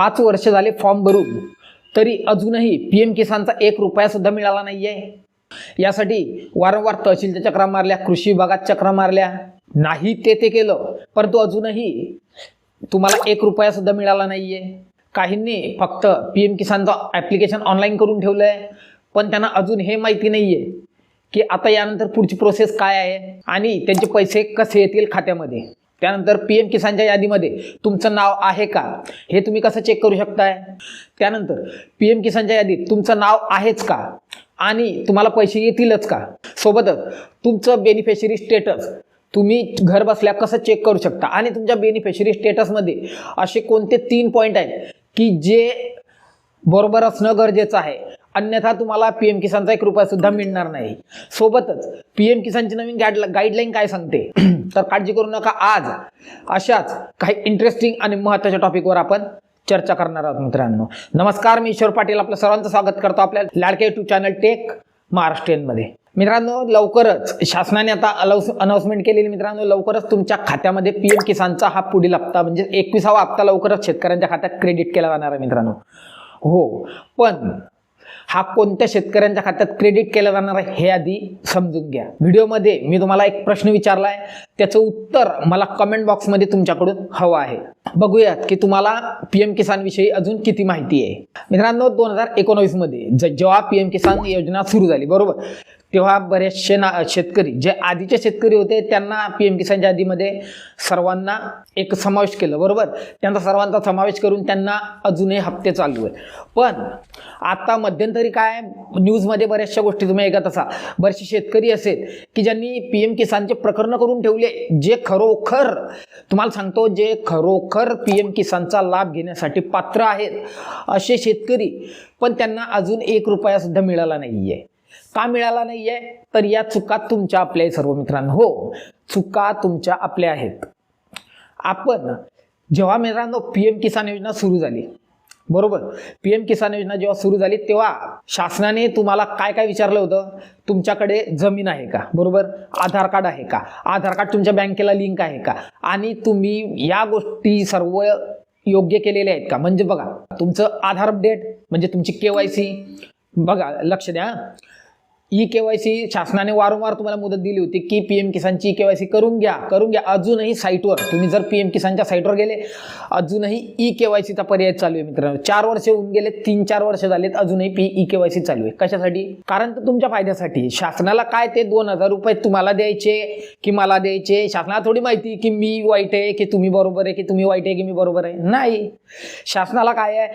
पाच वर्ष झाले फॉर्म भरून तरी अजूनही पी एम किसानचा एक रुपया सुद्धा मिळाला आहे यासाठी वारंवार तहसीलच्या चक्रा मारल्या कृषी विभागात चक्रा मारल्या. नाही ते ते केलं परंतु अजूनही तुम्हाला एक रुपया सुद्धा मिळाला नाहीये. काहींनी फक्त पी एम किसानचं ॲप्लिकेशन ऑनलाईन करून ठेवलं आहे पण त्यांना अजून हे माहिती नाहीये की आता यानंतर पुढची प्रोसेस काय आहे आणि त्यांचे पैसे कसे येतील खात्यामध्ये. त्यानंतर पी एम किसानच्या यादीमध्ये तुमचं नाव आहे का? हे तुम्ही कसं चेक करू शकताय? त्यानंतर पी एम किसानच्या यादीत तुमचं नाव आहेच का? आणि तुम्हाला पैसे येतीलच का? सोबतच तुमचं बेनिफिशरी स्टेटस तुम्ही घर बसल्या कसं चेक करू शकता? आणि तुमच्या बेनिफिशरी स्टेटसमध्ये असे कोणते तीन पॉईंट आहेत की जे बरोबर असणं गरजेचं आहे? अन्यथा तुम्हाला पी एम किसानचा एक रुपया सुद्धा मिळणार नाही. सोबतच पी एम किसानची नवीन गाईड गाईडलाईन काय सांगते? तर काळजी करू नका. आज अशाच काही इंटरेस्टिंग आणि महत्त्वाच्या टॉपिकवर आपण चर्चा करणार आहोत मित्रांनो. नमस्कार मी ईश्वर पाटील. आपलं सर्वांचं स्वागत करतो आपल्या लाडके युट्यूब चॅनल टेक महाराष्ट्रीयनमध्ये. मित्रांनो लवकरच शासनाने आता अलाउस अनाऊन्समेंट केलेली मित्रांनो. लवकरच तुमच्या खात्यामध्ये पी एम किसानचा हा पुढील हप्ता म्हणजे एकविसावा हप्ता लवकरच शेतकऱ्यांच्या खात्यात क्रेडिट केला जाणार आहे मित्रांनो. हो पण हा कोणत्या शेतकऱ्यांच्या खात्यात क्रेडिट केला जाणार आहे हे आधी समजून घ्या. व्हिडिओमध्ये मी तुम्हाला एक प्रश्न विचारलाय त्याचं उत्तर मला कमेंट बॉक्समध्ये तुमच्याकडून हवं आहे. बघूयात की तुम्हाला पी एम किसान विषयी अजून किती माहिती आहे. मित्रांनो दोन हजार एकोणावीसमध्ये जेव्हा पी एम किसान योजना सुरू झाली बरोबर? तेव्हा बरेचसे ना शेतकरी जे आधीचे शेतकरी होते त्यांना पी एम किसानच्या यादीमध्ये सर्वांना एक समावेश केलं बरोबर? त्यांचा सर्वांचा समावेश करून त्यांना अजूनही हप्ते चालू आहे पण आता मध्यंतरी काय न्यूजमध्ये बऱ्याचशा गोष्टी तुम्ही ऐकत असा बरेचसे शेतकरी असेल की ज्यांनी पी एम किसानचे प्रकरण करून ठेवले जे खरोखर तुम्हाला सांगतो जे खरोखर पी एम किसानचा लाभ घेण्यासाठी पात्र आहेत असे शेतकरी पण त्यांना अजून एक रुपयासुद्धा मिळाला नाही आहे का मिळाला नाहीये? तर या चुका तुमच्या आपल्या आहेत सर्व मित्रांनो. हो चुका तुमच्या आपल्या आहेत. आपण जेव्हा मित्रांनो पी एम किसान योजना सुरू झाली बरोबर? पी एम किसान योजना जेव्हा सुरू झाली तेव्हा शासनाने तुम्हाला काय काय विचारलं होतं? तुमच्याकडे जमीन आहे का? बरोबर? आधार कार्ड आहे का? आधार कार्ड तुमच्या बँकेला लिंक आहे का? आणि तुम्ही या गोष्टी सर्व योग्य केलेल्या आहेत का? म्हणजे बघा तुमचं आधार अपडेट म्हणजे तुमची के वाय सी बघा लक्ष द्या ई के वाय सी शासनाने वारंवार तुम्हाला मुदत दिली होती की पी एम किसानची ई के वाय सी करून घ्या करून घ्या. अजूनही साईटवर तुम्ही जर पी एम किसानच्या साईटवर गेले अजूनही ई के वाय सीचा पर्याय चालू आहे मित्रांनो. चार वर्ष होऊन गेले तीन चार वर्ष झालेत अजूनही P E K Y C चालू आहे. कशासाठी? कारण तर तुमच्या फायद्यासाठी. शासनाला काय ते दोन हजार रुपये तुम्हाला द्यायचे की मला द्यायचे? शासनाला थोडी माहिती की मी वाईट आहे की तुम्ही बरोबर आहे की तुम्ही वाईट आहे की मी बरोबर आहे? नाही. शासनाला काय आहे?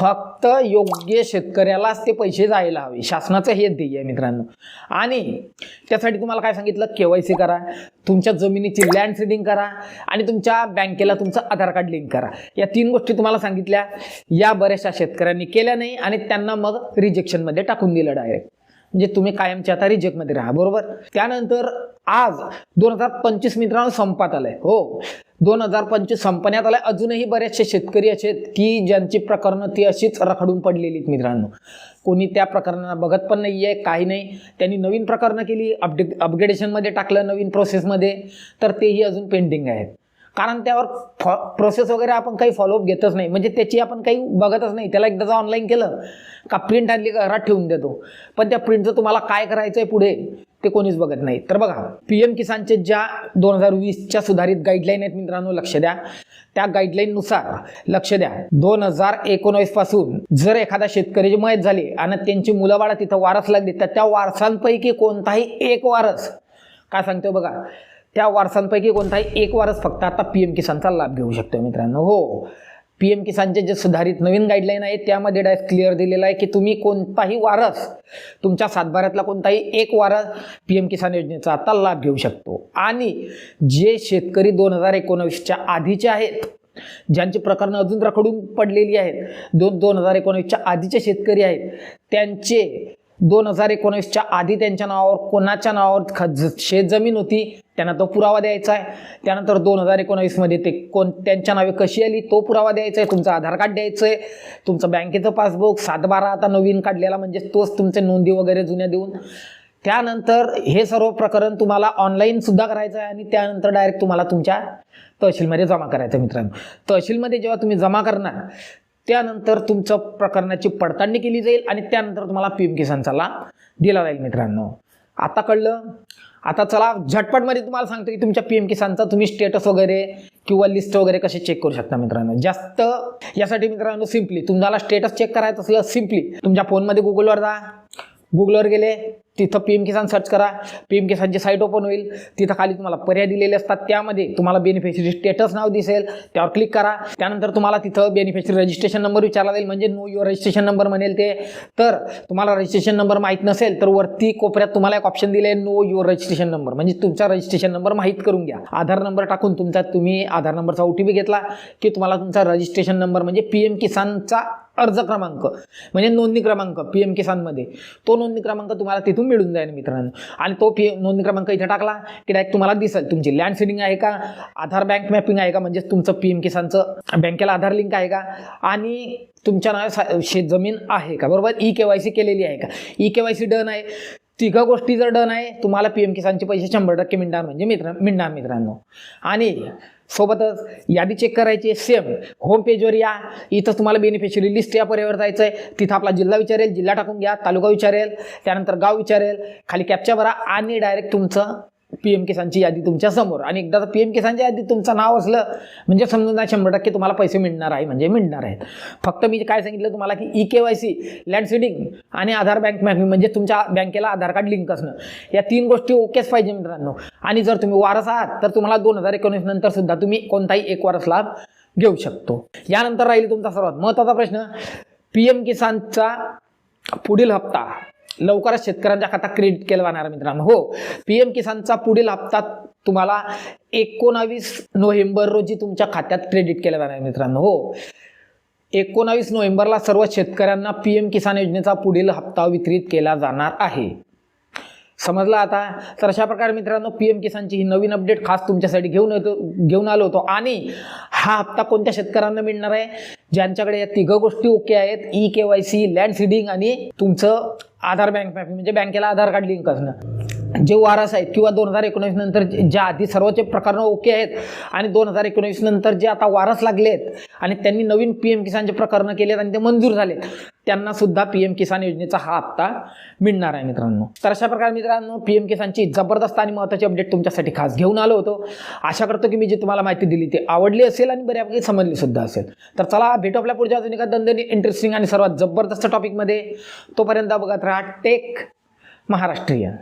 फक्त योग्य शेतकऱ्यालाच ते पैसे जायला हवे. शासनाचं हेच ध्येय आहे मित्रांनो. आणि त्यासाठी तुम्हाला काय सांगितलं? के वाय सी करा. तुमच्या जमिनीची लँड सीडिंग करा. आणि तुमच्या बँकेला तुमचं आधार कार्ड लिंक करा. या तीन गोष्टी तुम्हाला सांगितल्या. या बऱ्याचशा शेतकऱ्यांनी केल्या नाही आणि त्यांना मग रिजेक्शनमध्ये टाकून दिलं डायरेक्ट म्हणजे तुम्ही कायमच्या आता रिजेक्टमध्ये राहा बरोबर? त्यानंतर आज दोन हजार पंचवीस मित्रांनो संपात आलंय हो. दोन हजार पंचवीस संपण्यात आलंय. अजूनही बरेचसे शेतकरी असे आहेत की ज्यांची प्रकरणं ती अशीच रखडून पडलेली आहेत मित्रांनो. कोणी त्या प्रकरणांना बघत पण नाही आहे काही नाही. त्यांनी नवीन प्रकरणं केली अपडे अपग्रेडेशनमध्ये टाकलं नवीन प्रोसेसमध्ये तर तेही अजून पेंडिंग आहेत. कारण त्यावर फॉ प्रोसेस वगैरे आपण काही फॉलोअप घेतच नाही. म्हणजे त्याची आपण काही बघतच नाही. त्याला एकदा ऑनलाईन केलं का प्रिंट आणली घरात ठेवून देतो. पण त्या प्रिंटचं तुम्हाला काय करायचं आहे पुढे ते कोणीच बघत नाही. तर बघा पी एम किसानचे ज्या दोन हजार वीसच्या सुधारित गाईडलाईन आहेत मित्रांनो लक्ष द्या. त्या गाईडलाईननुसार लक्ष द्या. दोन हजार एकोणावीसपासून जर एखादा शेतकरी मयत झाले आणि त्यांची मुलं बाळा तिथं वारस लागली तर त्या वारसांपैकी कोणताही एक वारस काय सांगतो बघा त्या वारसांपैकी कोणताही एक वारस फक्त आता पी एम किसानचा लाभ घेऊ शकतो मित्रांनो. हो. पी एम किसानचे जे सुधारित नवीन गाईडलाईन आहे त्यामध्ये डायरेक्ट क्लिअर दिलेलं आहे की तुम्ही कोणताही वारस तुमच्या सातबाऱ्यातला कोणताही एक वारस पी एम किसान योजनेचा आता लाभ घेऊ शकतो. आणि जे शेतकरी दोन हजार एकोणावीसच्या आधीचे आहेत ज्यांची प्रकरणं अजून रखडून पडलेली आहेत दोन दोन हजार एकोणावीसच्या आधीचे शेतकरी आहेत त्यांचे दोन हजार एकोणीसच्या आधी त्यांच्या नावावर कोणाच्या नावावर ख शेत होती त्यांना तो पुरावा द्यायचा आहे. त्यानंतर दोन हजार एकोणावीसमध्ये ते कोण त्यांच्या नावे कशी आली तो पुरावा द्यायचा आहे. तुमचं आधार कार्ड द्यायचं आहे. तुमचं बँकेचं पासबुक सातबारा आता नवीन काढलेला म्हणजे तोच तुमचे नोंदी वगैरे जुन्या देऊन. त्यानंतर हे सर्व प्रकरण तुम्हाला ऑनलाईन सुद्धा करायचं आहे आणि त्यानंतर डायरेक्ट तुम्हाला तुमच्या तहसीलमध्ये जमा करायचं मित्रांनो. तहसीलमध्ये जेव्हा तुम्ही जमा करणार त्यानंतर तुमचं प्रकरणाची पडताळणी केली जाईल आणि त्यानंतर तुम्हाला पी एम किसानचा लाभ दिला जाईल मित्रांनो. आता कळलं? आता चला झटपटमध्ये तुम्हाला सांगतो की तुमच्या पी एम किसानचा तुम्ही स्टेटस वगैरे किंवा लिस्ट वगैरे कसे चेक करू शकता मित्रांनो. जास्त यासाठी मित्रांनो सिम्पली तुम्हाला स्टेटस चेक करायचं असलं सिम्पली तुमच्या फोनमध्ये गुगलवर जा. गुगलवर गेले. तिथं पी एम किसान सर्च करा. पी एम किसानची साईट ओपन होईल. तिथं खाली तुम्हाला पर्याय दिलेले असतात. त्यामध्ये तुम्हाला बेनिफिशरी स्टेटस नाव दिसेल. त्यावर क्लिक करा. त्यानंतर तुम्हाला तिथं बेनिफिशरी रजिस्ट्रेशन नंबर विचारला जाईल. म्हणजे नो युअर रजिस्ट्रेशन नंबर म्हणेल ते. तर तुम्हाला रजिस्ट्रेशन नंबर माहीत नसेल तर वरती कोपऱ्यात तुम्हाला एक ऑप्शन दिले नो युअर रजिस्ट्रेशन नंबर म्हणजे तुमचा रजिस्ट्रेशन नंबर माहीत करून घ्या. आधार नंबर टाकून तुमचा तुम्ही आधार नंबरचा ओ टी पी घेतला की तुम्हाला तुमचा रजिस्ट्रेशन नंबर म्हणजे पी एम किसानचा अर्ज क्रमांक म्हणजे नोंदणी क्रमांक पी एम किसानमध्ये तो नोंदणी क्रमांक तुम्हाला तिथून मिळून जाईल मित्रांनो. आणि तो पी नोंदणी क्रमांक इथे टाकला की डायरेक्ट तुम्हाला दिसेल. तुमची लँड सिडिंग आहे का? आधार बँक मॅपिंग आहे का? म्हणजेच तुमचं पी एम किसानचं बँकेला आधार लिंक आहे का? आणि तुमच्या नावे सा- जमीन आहे का? बरोबर? ई के वाय सी केलेली आहे का? E K Y C done आहे. तिघा गोष्टी जर डन आहे तुम्हाला पी एम किसानचे पैसे शंभर टक्के मिळणार म्हणजे मित्र मिळणार मित्रांनो. आणि सोबतच यादी चेक करायची सेम होम पेजवर या. इथं तुम्हाला बेनिफिशरी लिस्ट या पर्यावर जायचं आहे. तिथं आपला जिल्हा विचारेल जिल्हा टाकून घ्या तालुका विचारेल त्यानंतर गाव विचारेल. खाली कॅप्चा भरा आणि डायरेक्ट तुमचं पी एम किसानची यादी तुमच्यासमोर. आणि एकदा पी एम किसानच्या यादीत तुमचं नाव असलं म्हणजे समजून जा शंभर टक्के तुम्हाला पैसे मिळणार आहे म्हणजे मिळणार आहेत. फक्त मी काय सांगितलं तुम्हाला की E K Y C land seeding आणि आधार बँक मॅपिंग म्हणजे तुमच्या बँकेला आधार कार्ड लिंक असणं. या तीन गोष्टी ओकेच पाहिजे मित्रांनो. आणि जर तुम्ही वारस आहात तर तुम्हाला दोन हजार एकोणीस नंतर सुद्धा तुम्ही कोणताही एक वारस लाभ घेऊ शकतो. यानंतर राहील तुमचा सर्वात महत्त्वाचा प्रश्न. पी एम किसानचा पुढील हप्ता लवकरच शेतकऱ्यांच्या खात्यात क्रेडिट केलं जाणार मित्रांनो. हो पी एम किसानचा पुढील हप्ता तुम्हाला एकोणावीस नोव्हेंबर रोजी तुमच्या खात्यात क्रेडिट केलं जाणार मित्रांनो. हो एकोणावीस नोव्हेंबरला सर्व शेतकऱ्यांना पी एम किसान योजनेचा पुढील हप्ता वितरित केला जाणार आहे. समजलं आता? तर अशा प्रकारे मित्रांनो पी एम किसानची ही नवीन अपडेट खास तुमच्यासाठी घेऊन येतो घेऊन आलो होतो. आणि हा हप्ता कोणत्या शेतकऱ्यांना मिळणार आहे? ज्यांच्याकडे या तिघं गोष्टी ओके आहेत E K Y C land seeding आणि तुमचं आधार बँक मॅपिंग म्हणजे बँकेला आधार कार्ड लिंक असणं. जे वारस आहेत किंवा दोन हजार एकोणीस नंतर ज्या आधी सर्वचे प्रकरणं ओके आहेत आणि दोन हजार एकोणीस नंतर जे आता वारस लागलेत आणि त्यांनी नवीन पी एम किसानचे प्रकरणं आहेत आणि ते मंजूर झालेत. त्यांना सुद्धा पी एम किसान योजनेचा हा हप्ता मिळणार आहे मित्रांनो. तर अशा प्रकारे मित्रांनो पी एम किसानची जबरदस्त आणि महत्त्वाची अपडेट तुमच्यासाठी खास घेऊन आलो होतो. आशा करतो की मी जी तुम्हाला माहिती दिली ती आवडली असेल आणि बऱ्यापैकी समजली सुद्धा असेल. तर चला भेटू आपल्या पुढच्या अजून एका दंदनी इंटरेस्टिंग आणि सर्वात जबरदस्त टॉपिकमध्ये तोपर्यंत बघत राहा टेक महाराष्ट्रीयन